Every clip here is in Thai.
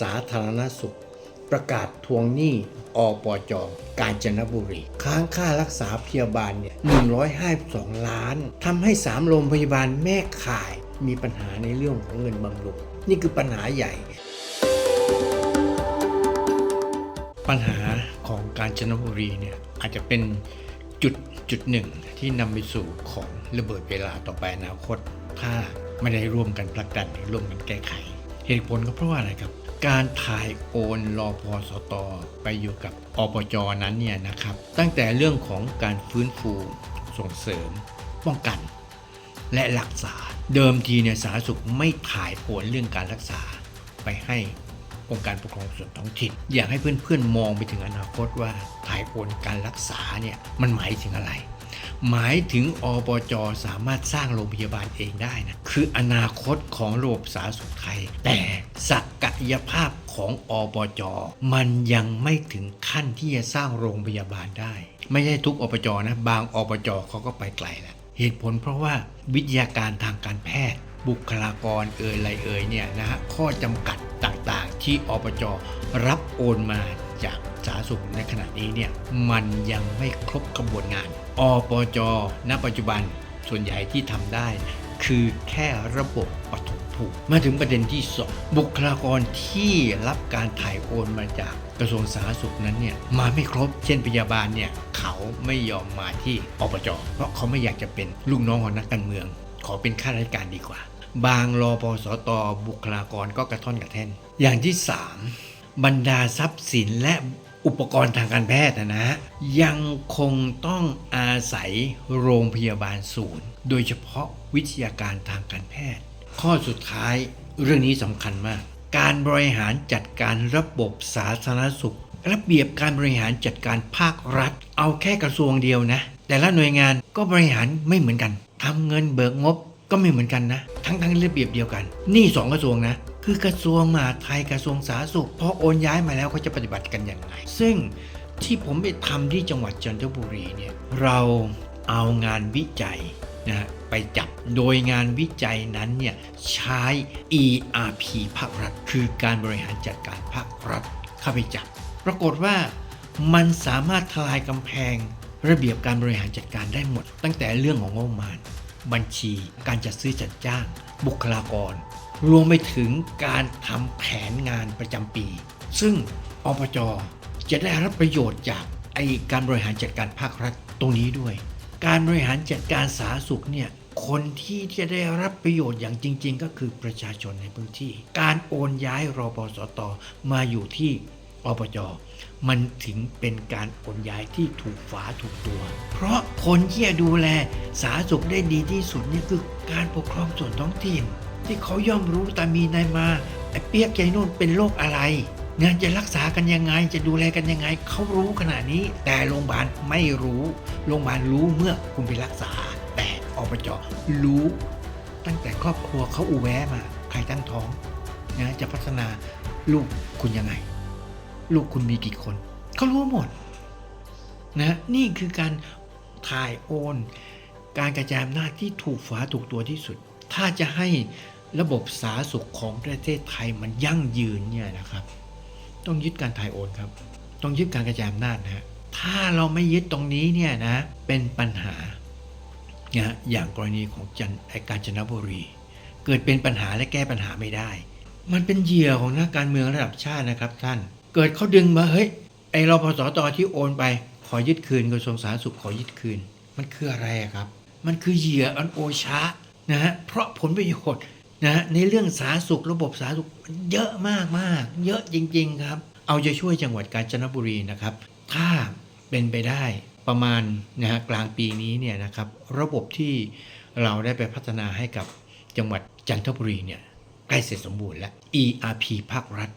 สาธารณสุข ประกาศทวงหนี้อปจกาญจนบุรี ค้างค่ารักษาพยาบาลเนี่ย152 ล้านทำให้ 3 โรงพยาบาลแม่ข่ายมีปัญหาในเรื่องของเงินบำรุง นี่คือปัญหาใหญ่ ปัญหาของกาญจนบุรีเนี่ยอาจจะเป็นจุดจุดหนึ่งที่นำไปสู่ของระเบิดเวลาต่อไปอนาคตถ้า ไม่ได้ร่วมกันผลักดันหรือร่วมกันแก้ไข เหตุผลก็เพราะว่าอะไรครับ การถ่ายโอนรอพอสตไปอยู่กับอปจนั้นเนี่ยนะครับ ตั้งแต่เรื่องของการฟื้นฟูส่งเสริม ป้องกัน และรักษา เดิมทีเนี่ยสาธารณสุขไม่ถ่ายโอนเรื่องการรักษาไปให้องค์การปกครองส่วนท้องถิ่นอยากให้เพื่อนๆมองไปถึงอนาคตว่าถ่ายโอนการรักษาเนี่ยมันหมายถึงอะไร หมายถึงอบจสามารถสร้างโรงพยาบาลเองได้นะคืออนาคตของระบบสาธารณสุขไทย แต่ศักยภาพของอบจมันยังไม่ถึงขั้นที่จะสร้างโรงพยาบาลได้ ไม่ใช่ทุกอบจนะ บางอบจเขาก็ไปไกลแล้วเหตุผลเพราะว่าวิทยาการทางการแพทย์ บุคลากรเอ่ยอไรเอ่ยเนี่ยนะฮะข้อจำกัดต่างๆ ที่อบจรับโอนมาจาก สาธารณสุขในขณะนี้เนี่ยมันยังไม่ครบกระบวนงาน อปจ ณ ปัจจุบันส่วนใหญ่ที่ทำได้ คือแค่ระบบปฐมภูมิมาถึงประเด็นที่สองบุคลากรที่รับการถ่ายโอนมาจากกระทรวงสาธารณสุขนั้นเนี่ยมาไม่ครบ เช่นพยาบาลเนี่ยเขาไม่ยอมมาที่อบจ เพราะเขาไม่อยากจะเป็นลูกน้องของนักการเมือง ขอเป็นข้าราชการดีกว่า บางรอพอสตบุคลากรก็กระท่อนกระแท่น อย่างที่ 3 บรรดาทรัพย์สินและ อุปกรณ์ทางการแพทย์นะนะยังคงต้องอาศัยโรงพยาบาลศูนย์ โดยเฉพาะวิทยาการทางการแพทย์ ข้อสุดท้ายเรื่องนี้สำคัญมาก การบริหารจัดการระบบสาธารณสุข ระเบียบการบริหารจัดการภาครัฐ เอาแค่กระทรวงเดียวนะ แต่ละหน่วยงานก็บริหารไม่เหมือนกันทำเงินเบิกงบก็ไม่เหมือนกันนะ ทั้งทั้งระเบียบเดียวกัน นี่สองกระทรวงนะ คือกระทรวงมหาดไทยกระทรวงสาธารณสุขพอโอนย้ายมาแล้วเขาจะปฏิบัติกันอย่างไรซึ่งที่ผมไปทำที่จังหวัดจันทบุรีเนี่ยเราเอางานวิจัยนะไปจับโดยงานวิจัยนั้นเนี่ยใช้ ERP ภาครัฐ คือการบริหารจัดการภาครัฐเข้าไปจับ ปรากฏว่ามันสามารถทลายกำแพงระเบียบการบริหารจัดการได้หมด ตั้งแต่เรื่องของงบประมาณ บัญชีการจัดซื้อจัดจ้าง บุคลากร รวมไปถึงการทำแผนงานประจำปี ซึ่งอปจจะได้รับประโยชน์จากไอการบริหารจัดการภาครัฐตรงนี้ด้วย การบริหารจัดการสาธารณสุขเนี่ยคนที่จะได้รับประโยชน์อย่างจริง ๆ ก็คือประชาชนในพื้นที่ การโอนย้ายรอปสตมาอยู่ที่อบจมันถึงเป็นการโอนย้ายที่ถูกฝาถูกตัว เพราะคนที่จะดูแลสาธารณสุขได้ดีที่สุดเนี่ยคือการปกครองส่วนท้องถิ่น ที่เขาย่อมรู้แตามีนายมาไอ้เปียกใจนู่นเป็นโรคอะไรงานจะรักษากันยังไงจะดูแลกันยังไงเขารู้ขนาดนี้ แต่โรงพยาบาลไม่รู้โรงพยาบาลรู้เมื่อคุณไปรักษา แต่อบจรู้ ตั้งแต่ครอบครัวเขาอูแวะมาใครตั้งท้องนะจะพัฒนาลูกคุณยังไง ลูกคุณมีกี่คนเขารู้หมดนะนี่คือการถ่ายโอน การกระจายอำนาจที่ถูกฝาถูกตัวที่สุด ถ้าจะให้ระบบสาธารณสุขของประเทศไทยมันยั่งยืนเนี่ยนะครับ ต้องยึดการถ่ายโอนครับ ต้องยึดการกระจายอำนาจนะฮะถ้าเราไม่ยึดตรงนี้เนี่ยนะเป็นปัญหานะอย่างกรณีของจันไอการจนบุรี เกิดเป็นปัญหาและแก้ปัญหาไม่ได้ มันเป็นเหยื่อของนักการเมืองระดับชาตินะครับท่าน เกิดเขาดึงมาเฮ้ยไอรพสตที่โอนไป ขอยึดคืนกระทรวงสาธารณสุขขอยึดคืน มันคืออะไรครับ มันคือเหยื่ออันโอชะ นะฮะเพราะผลประโยชน์นะฮะในเรื่องสาธารณสุขระบบสาธารณสุขเยอะมากมากเยอะจริง ๆ ครับ เอาใจช่วยจังหวัดกาญจนบุรีนะครับ ถ้าเป็นไปได้ประมาณนะฮะกลางปีนี้เนี่ยนะครับระบบที่เราได้ไปพัฒนาให้กับจังหวัดจันทบุรีเนี่ยใกล้เสร็จสมบูรณ์แล้ว ERP ภาครัฐ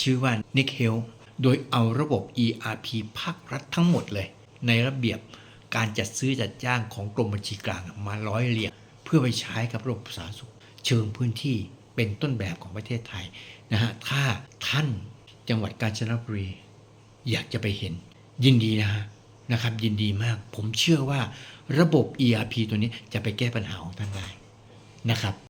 ชื่อว่า Nick Health โดยเอาระบบ ERP ภาครัฐทั้งหมดเลย ในระเบียบการจัดซื้อจัดจ้างของกรมบัญชีกลางมาร้อยเรียง เพื่อไปใช้กับระบบสาธารณสุข เชิงพื้นที่เป็นต้นแบบของประเทศไทยนะฮะถ้าท่านจังหวัดกาญจนบุรี อยากจะไปเห็น ยินดีนะฮะนะครับยินดีมาก ผมเชื่อว่าระบบ ERP ตัวนี้จะไปแก้ปัญหาของท่านได้นะครับ